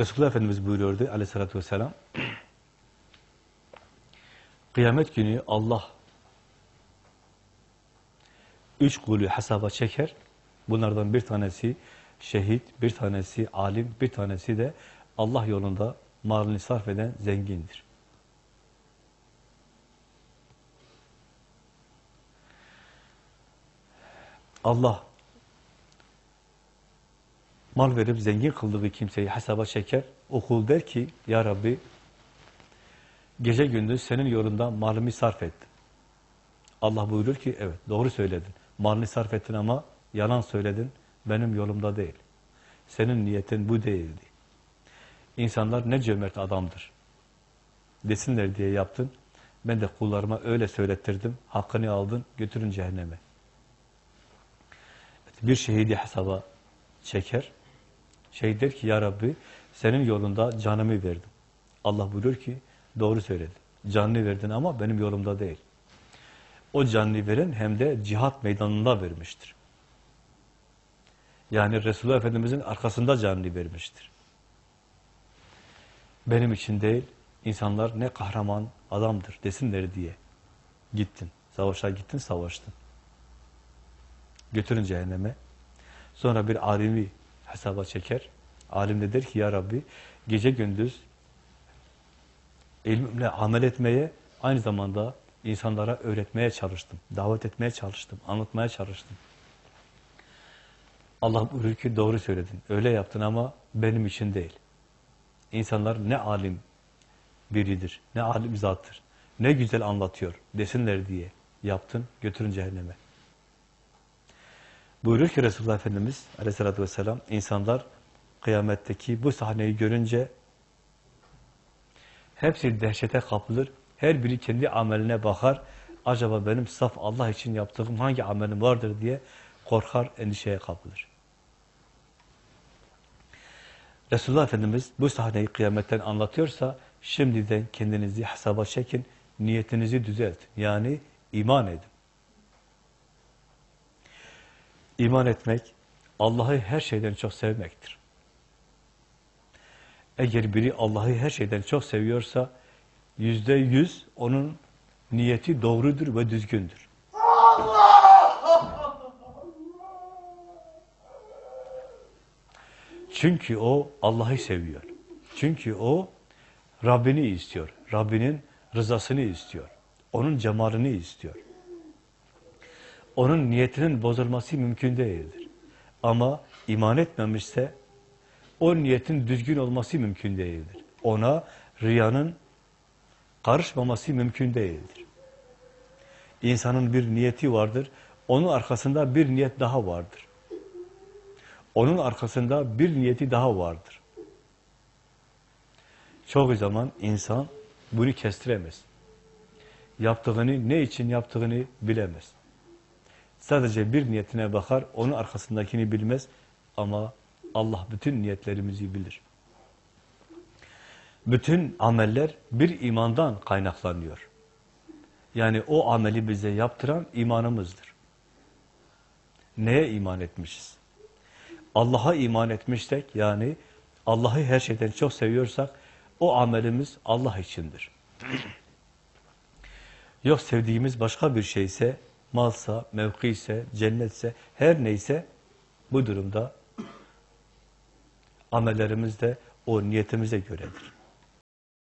Resulullah Efendimiz buyuruyordu aleyhissalatü vesselam. Kıyamet günü Allah üç kulü hesaba çeker. Bunlardan bir tanesi şehit, bir tanesi alim, bir tanesi de Allah yolunda malını sarf eden zengindir. Allah mal verip zengin kıldığı kimseyi hesaba çeker. O kul der ki, Ya Rabbi, gece gündüz senin yolunda malımı sarf ettim. Allah buyurur ki, evet doğru söyledin. Malını sarf ettin ama yalan söyledin, benim yolumda değil. Senin niyetin bu değildi. İnsanlar ne cömert adamdır. Desinler diye yaptın. Ben de kullarıma öyle söylettirdim. Hakkını aldın, götürün cehenneme. Bir şehidi hesaba çeker. Şey der ki, Ya Rabbi, senin yolunda canımı verdim. Allah buyurur ki, doğru söyledin. Canını verdin ama benim yolumda değil. O canını veren hem de cihat meydanında vermiştir. Yani Resulullah Efendimiz'in arkasında canını vermiştir. Benim için değil, insanlar ne kahraman adamdır desinler diye gittin. Savaşa gittin, savaştın. Götürün cehenneme. Sonra bir alimi hesaba çeker. Alim de der ki ya Rabbi gece gündüz ilmimle amel etmeye aynı zamanda insanlara öğretmeye çalıştım. Davet etmeye çalıştım. Anlatmaya çalıştım. Allah buyuruyor ki doğru söyledin. Öyle yaptın ama benim için değil. İnsanlar ne alim biridir, ne alim zattır, ne güzel anlatıyor desinler diye yaptın, götürün cehenneme. Buyurur ki Resulullah Efendimiz aleyhissalatü vesselam, insanlar kıyametteki bu sahneyi görünce hepsi dehşete kapılır, her biri kendi ameline bakar, acaba benim saf Allah için yaptığım hangi amelim vardır diye korkar, endişeye kapılır. Resulullah Efendimiz bu sahneyi kıyametten anlatıyorsa, şimdiden kendinizi hesaba çekin, niyetinizi düzeltin. Yani iman edin. İman etmek, Allah'ı her şeyden çok sevmektir. Eğer biri Allah'ı her şeyden çok seviyorsa, yüzde yüz onun niyeti doğrudur ve düzgündür. Çünkü o Allah'ı seviyor. Çünkü o Rabbini istiyor. Rabbinin rızasını istiyor. Onun cemalini istiyor. Onun niyetinin bozulması mümkün değildir. Ama iman etmemişse o niyetin düzgün olması mümkün değildir. Ona riyanın karışmaması mümkün değildir. İnsanın bir niyeti vardır. Onun arkasında bir niyet daha vardır. Onun arkasında bir niyeti daha vardır. Çoğu zaman insan bunu kestiremez. Yaptığını, ne için yaptığını bilemez. Sadece bir niyetine bakar, onun arkasındakini bilmez ama Allah bütün niyetlerimizi bilir. Bütün ameller bir imandan kaynaklanıyor. Yani o ameli bize yaptıran imanımızdır. Neye iman etmişiz? Allah'a iman etmişsek, yani Allah'ı her şeyden çok seviyorsak, o amelimiz Allah içindir. Yok sevdiğimiz başka bir şeyse, malsa, mevkiyse, cennetse, her neyse, bu durumda amellerimiz de o niyetimize göredir.